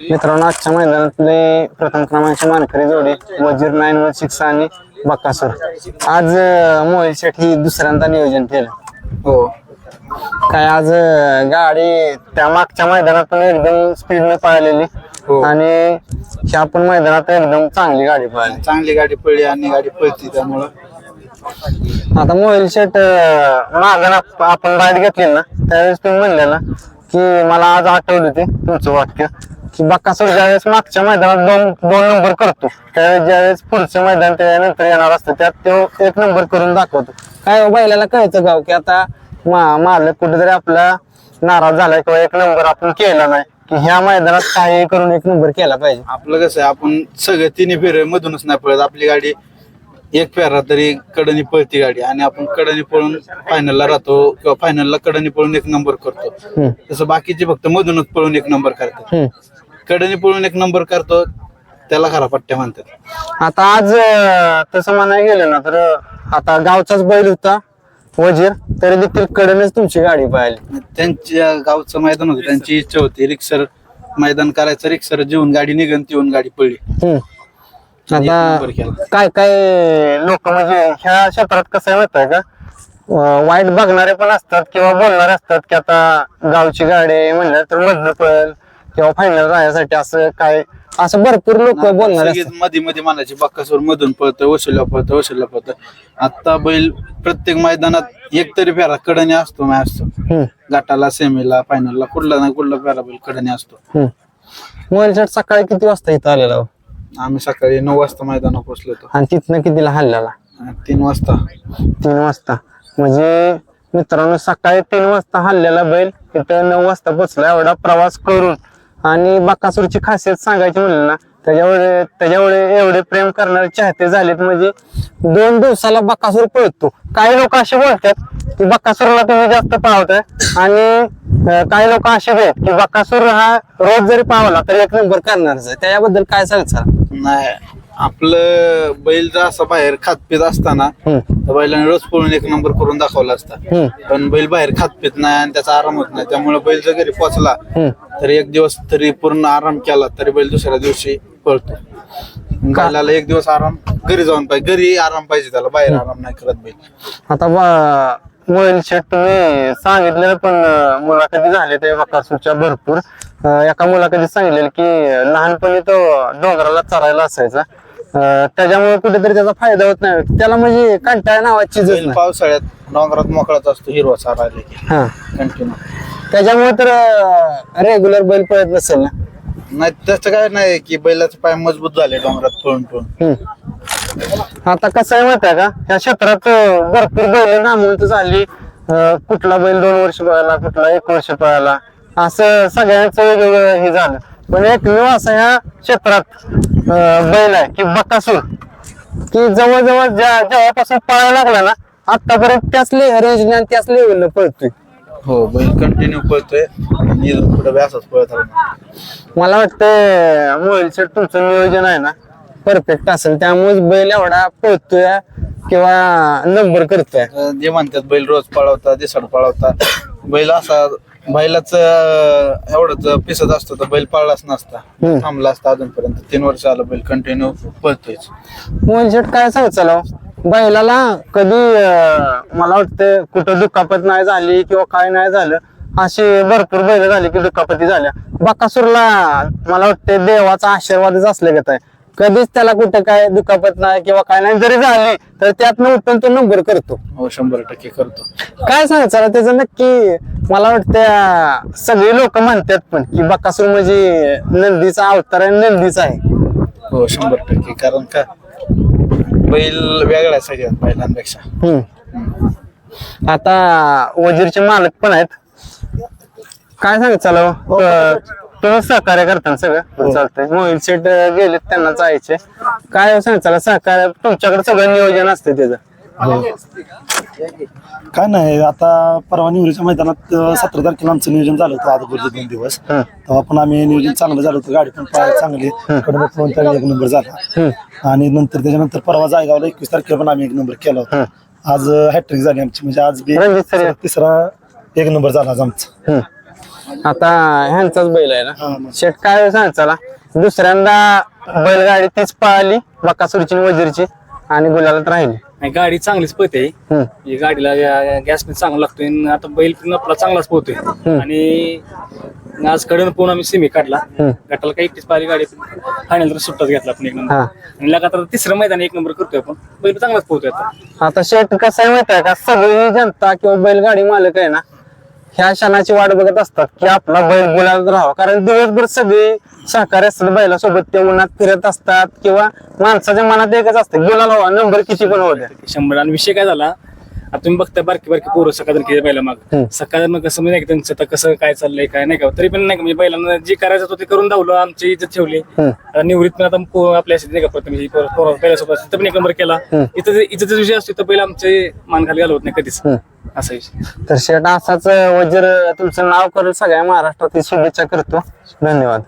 मित्रांनो आजच्या मैदानातले प्रथम क्रमांकाची मानकरी जोडी वजीर नाईन वन सिक्स आणि बक्कासूर आज मोहिल शेठ ही दुसऱ्यांदा नियोजन केलं. हो. काय आज गाडी त्या मागच्या मैदानात पण एकदम स्पीडने पळालेली. हो. आणि ह्या पण मैदानात एकदम चांगली गाडी पळाली. चांगली गाडी पडली आणि गाडी पळती त्यामुळं. आता मोहिल शेट मागं आप- आपण राईड घेतली ना त्यावेळेस तुम्ही म्हणलेला की मला आज आठवलं ते तुमचं वाक्य. की बक्कासूर ज्यावेळेस मागच्या मैदानात दोन दोन नंबर करतो त्यावेळेस ज्यावेळेस पुढचं मैदान त्यानंतर येणार असतं त्यात तो एक नंबर करून दाखवतो. काय हो, बैलाला कळतं गाव की आता मा मालक कुठेतरी आपला नाराज झालाय किंवा एक नंबर आपण केला नाही की ह्या मैदानात काही करून एक नंबर केला पाहिजे? आपलं कसं आहे आपण सगळं तिन्ही फेरे मधूनच नाही पळत. आपली गाडी एक फेरा तरी कडनी पळती गाडी. आणि आपण कडनी पळून फायनलला राहतो किंवा फायनलला कडनी पळून एक नंबर करतो. तसं बाकीचे फक्त मधूनच पळून एक नंबर करतात. कडनी पळून एक नंबर करतो त्याला खरा पट्ट्या म्हणतात आता आज अं, तसं म्हणायला गेलं ना तर आता गावचाच बैल होता वजीर तरी देखील कडनच तुमची गाडी पाहिली. त्यांच्या गावचं मैदान होतं त्यांची इच्छा होती रिक्सर मैदान करायचं रिक्सर जेवून गाडी निघन ती येऊन गाडी पडली. एक आता केला. काय काय लोक म्हणजे ह्या क्षेत्रात कसं आहे माहीत आहे का? अं, वाईट बघणारे पण असतात किंवा बोलणारे असतात की आता गावची गाडी आहे म्हणलं तर मधनं पळेल. किंवा फायनल राहण्यासाठी असं काय असं भरपूर लोक बोलणारे सगळीच मध्ये मध्ये मानायची बाक्कासोर मधून पळतोय वशिला पळतोय वशिला पळतोय. आता बैल प्रत्येक मैदानात एक तरी फेरा कडणी असतो नाही असतो. हम्म, गाठाला सेमीला फायनलला कुठला ना कुठला फेरा बैल कडणी असतो. हम्म. मोबाईल सेट सकाळी किती वाजता इथं आलेला हो? आम्ही सकाळी नऊ वाजता मैदानात पोहोचलो होतो. आणि तिथनं कितीला हल्ल्याला? आणि तीन वाजता. तीन वाजता. म्हणजे मित्रांनो सकाळी तीन वाजता हल्लेला बैल इथं नऊ वाजता पोचला एवढा प्रवास करून आणि बकासूरची खासियत सांगायची म्हणलं ना त्याच्यावर त्याच्यावर एवढे प्रेम करणारे चाहते झालेत म्हणजे दोन दिवसाला बकासूर पळतो. काही लोक असे बोलतात की बकासूरला तुम्ही जास्त पावताय आणि काही लोक असे आहेत की बकासूर हा रोज जरी पावला तर एक नंबर करणारच आहे. त्याच्याबद्दल काय सांगता नाही. आपलं बैल जर असं बाहेर खात पित असताना तर बैलाने रोज पळून एक नंबर करून दाखवला असता. पण बैल बाहेर खात पित नाही आणि त्याचा आराम होत नाही. त्यामुळे बैल जर घरी पोचला तर एक दिवस तरी पूर्ण आराम केला तरी बैल दुसऱ्या दिवशी पळतो. बैलाला एक दिवस आराम घरी जाऊन पाहिजे. घरी आराम पाहिजे त्याला बाहेर आराम नाही करत बैल. आता मोबाईल शेट तुम्ही सांगितलेलं पण मुलाखती झाले ते बकासूरच्या भरपूर. एका मुलाखतीत सांगितलेलं की लहानपणी तो डोंगराला चरायला असायचा. त्याच्यामुळे कुठेतरी त्याचा फायदा होत नाही. त्याला म्हणजे कंटाळा नावाची चीजच बैल नाही पावसाळ्यात डोंगरात मोकळाच असतो हिरवा हा. कंटिन्यू त्याच्यामुळे तर रेग्युलर बैल पळत नसेल ना? नाही तसं काय नाही की बैलाचे पाय मजबूत झाले डोंगरात पळून पळून. हम्म. आता कसं आहे माहिती आहे का? या क्षेत्रात अं, भरपूर बैल नामवंत झाली. अं, कुठला बैल दोन वर्ष पळाला कुठला एक वर्ष पळाला. असं सगळ्यांचं वेगवेगळं हे झालं. पण एकमेव असं ह्या क्षेत्रात बैल आहे की बकासूर. की जवळजवळ ज्या जेव्हापासून पळायला लागला ना आतापर्यंत त्याच रेंज त्याच लेवलला पळतोय. हो बैल कंटिन्यू पळतोय आणि पुढे असाच पळत राहणार. मला वाटतं मोबाईल सेट तुमचं नियोजन आहे ना परफेक्ट असेल. त्यामुळेच बैल एवढा पळतोय किंवा नंबर करतोय. अं, जे म्हणतात बैल रोज पळवता दिसड पळवता. बैल असा बैलाच एवढंच पिसत असतो तर बैल पळलाच नसता. हम्म. थांबला असता अजूनपर्यंत. तीन वर्ष आलं बैल कंटिन्यू पळतोयच. मोबाईल सेट काय सांग चला? बैलाला कधी अं, मला वाटतं कुठं दुखापत नाही झाली किंवा काय नाही झालं अशी भरपूर बैल झाली की दुखापती झाल्या. बकासूरला मला वाटतं देवाचा आशीर्वादच असले आहे. कधीच त्याला कुठं काय दुखापत नाही किंवा काय नाही जरी झाली तर त्यातनं उत्तम तो नंबर करतो. हो शंभर टक्के करतो. काय सांगायचं त्याचं नक्की मला वाटतं सगळी लोक म्हणतात पण की बकासूर म्हणजे नंदीचा अवतार आहे नंदीचा आहे. हो शंभर टक्के. कारण का? बैल वेगळा आहे सगळ्यात बैलांपेक्षा. हम्म. आता वजीरचे मालक पण आहेत. काय सांगत चला तुम्ही सहकार्य करता ना सगळं. बरं चालतंय. मोबाईल सेट गेलेत त्यांना जायचे. काय सांग चला सहकार्य तुमच्याकडे सगळं नियोजन असतं त्याचं. काय नाही आता परवा निवडीच्या मैदानात सतरा तारखेला आमचं नियोजन झालं होतं आजपूरचे दोन दिवस. हं. तेव्हा पण आम्ही नियोजन चांगलं झालं होतं गाडी पण पाय चांगली. एक नंबर झाला. आणि नंतर त्याच्यानंतर परवा जायगावला एकवीस तारखेला पण आम्ही एक नंबर केला होता. आज हॅट्रिक झाली आमची. म्हणजे आज बी तिसरा एक नंबर झाला आज आमचा. आता ह्यांचाच बैल आहे हा, ना. शेट काय सांगायला दुसऱ्यांदा बैलगाडी तीच पळाली बकासूरची वजीरची आणि गुलालात राहिली. नाही गाडी चांगलीच पळते. ही. गाडीला गॅस पण चांगला लागतोय आणि आता बैल पण आपला चांगलाच पोहतोय आणि आज कडन पोहून आम्ही सेमी काढला. गटाला काही एकटीच पाहिली गाडी फायनल तर सुट्टाच घेतला आपण एक नंबर हा. आणि लगातार तिसरं मैदान एक नंबर करतोय आपण. बैल चांगलाच पोहतोय आता. आता शेट कसं आहे माहिती आहे का? सगळी जनता किंवा बैलगाडी मालक आहे ना ह्या क्षणाची वाट बघत असतात की आपला बैल गुलाल राहावा. कारण दिवसभर सगळे सहकारी असतात बैलासोबत ते उन्हात फिरत असतात किंवा माणसाच्या मनात एकच असतं गुलाल हवा नंबर किती पण होऊ द्या. शंभर. आणि विषय काय झाला? आता तुम्ही बघता बारकी बारकी पोरं सकाळ केली बैला माग. सकाळ मग कसं म्हणजे त्यांचं आता कसं काय चाललंय काय नाही का? तरी पण नाही का म्हणजे बैलांना जे करायचं होतं ते करून धावलं आमची इज्जत ठेवली. निवृत्त पण आता आपल्या नाही का प्रथम पोरं- पोरं पहिल्यासोबत तिथं पण एक नंबर केला. इथं इज्जतचा विषय असतो तर बैल आमचे मान खाली घालवत नाही कधीच. असं विषय. तर शेट असाच वजीर तुमचं नाव करून सगळ्या महाराष्ट्रातील शुभेच्छा करतो. धन्यवाद.